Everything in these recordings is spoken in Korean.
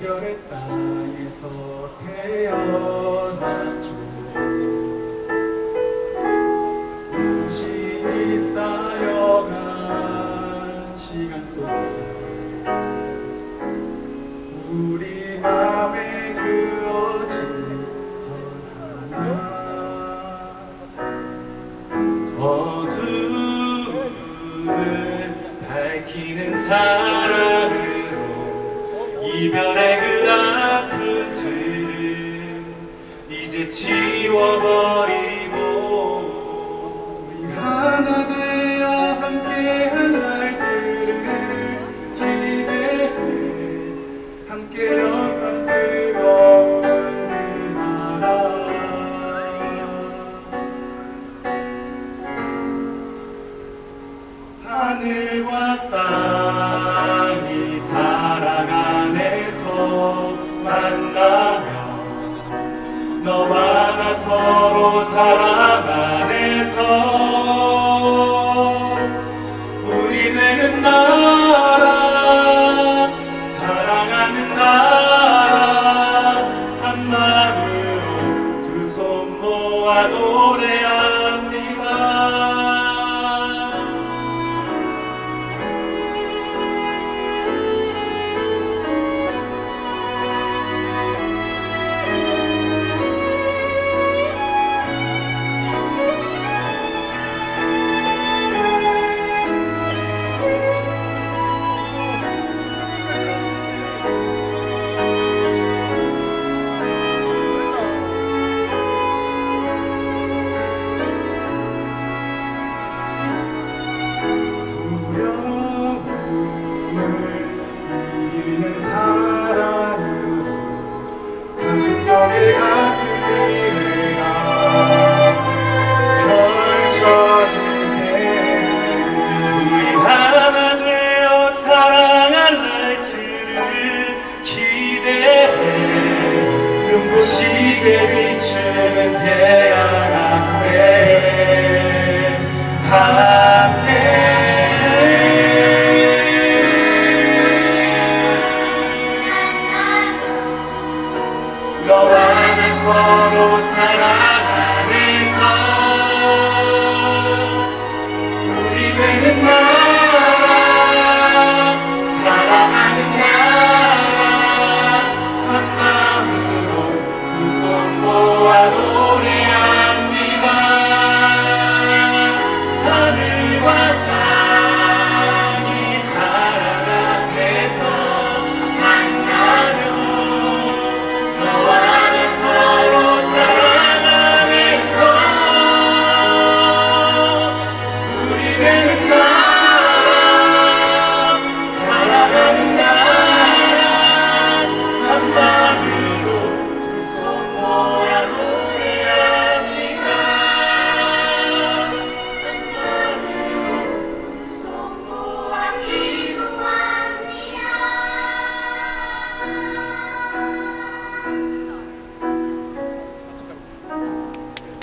이별의 땅에서 태어났죠 무심히 쌓여간 시간 속에 우리 맘에 그어진 선 하나 어둠을 밝히는 사랑 이별의 그 틀은 이제 지워버리고 우리 하나 되어 함께할 날들을 기대해. 함께였던 뜨거운 그 나라. 하늘과 땅 너와 나 서로 사랑 안 지게 비추는 태양 앞에 앞에 너와 나 서로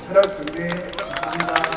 철학 교회 감사합니다.